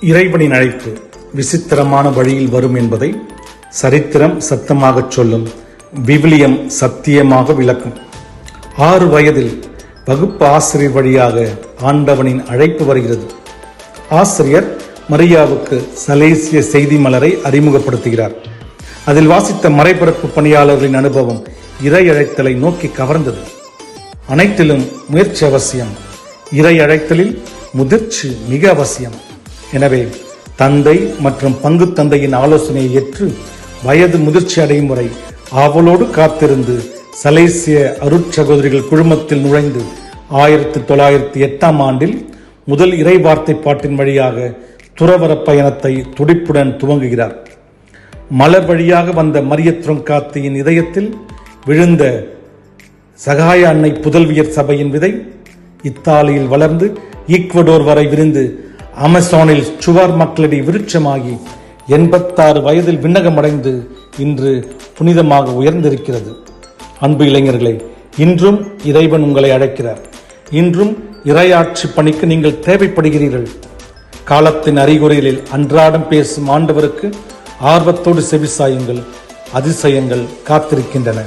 இறைவனின் அழைப்பு விசித்திரமான வழியில் வரும் என்பதை சரித்திரம் சத்தமாகச் சொல்லும் விவிலியம் சத்தியமாக விளக்கும். ஆறு வயதில் வகுப்பு ஆசிரியர் வழியாக ஆண்டவனின் அழைப்பு வருகிறது. ஆசிரியர் மரியாவுக்கு சலேசிய செய்தி மலரை அறிமுகப்படுத்துகிறார். அதில் வாசித்த மறைபரப்பு பணியாளர்களின் அனுபவம் இறை அழைத்தலை நோக்கி கவர்ந்தது. அனைத்திலும் முயற்சி அவசியம். இறை அழைத்தலில் முதிர்ச்சி மிக அவசியம். எனவே தந்தை மற்றும் பங்கு தந்தையின் ஆலோசனையை ஏற்று வயது முதிர்ச்சி அடையும் வரை ஆவலோடு காத்திருந்து சலேசிய அருட்சகோதரிகள் குழுமத்தில் நுழைந்து ஆயிரத்தி தொள்ளாயிரத்தி எட்டாம் ஆண்டில் முதல் இறை வார்த்தை பாட்டின் வழியாக துறவர பயணத்தை துடிப்புடன் துவங்குகிறார். மலர் வழியாக வந்த மரியத்ரம் காத்தியின் இதயத்தில் விழுந்த சகாய அன்னை புதல்வியர் சபையின் விதை இத்தாலியில் வளர்ந்து ஈக்வடோர் வரை விரிந்து அமேசானில் சுவார் மக்களிடையே விருட்சமாகி எண்பத்தாறு வயதில் விண்ணகமடைந்து இன்று புனிதமாக உயர்ந்திருக்கிறது. அன்பு இளைஞர்களே இன்றும் இறைவன் உங்களை அழைக்கிறார். இன்றும் இறையாட்சி பணிக்கு நீங்கள் தேவைப்படுகிறீர்கள். காலத்தின் அறிகுறிகளில் அன்றாடம் பேசும் ஆண்டவருக்கு ஆர்வத்தோடு செவிசாயுங்கள் அதிசயங்கள் காத்திருக்கின்றன.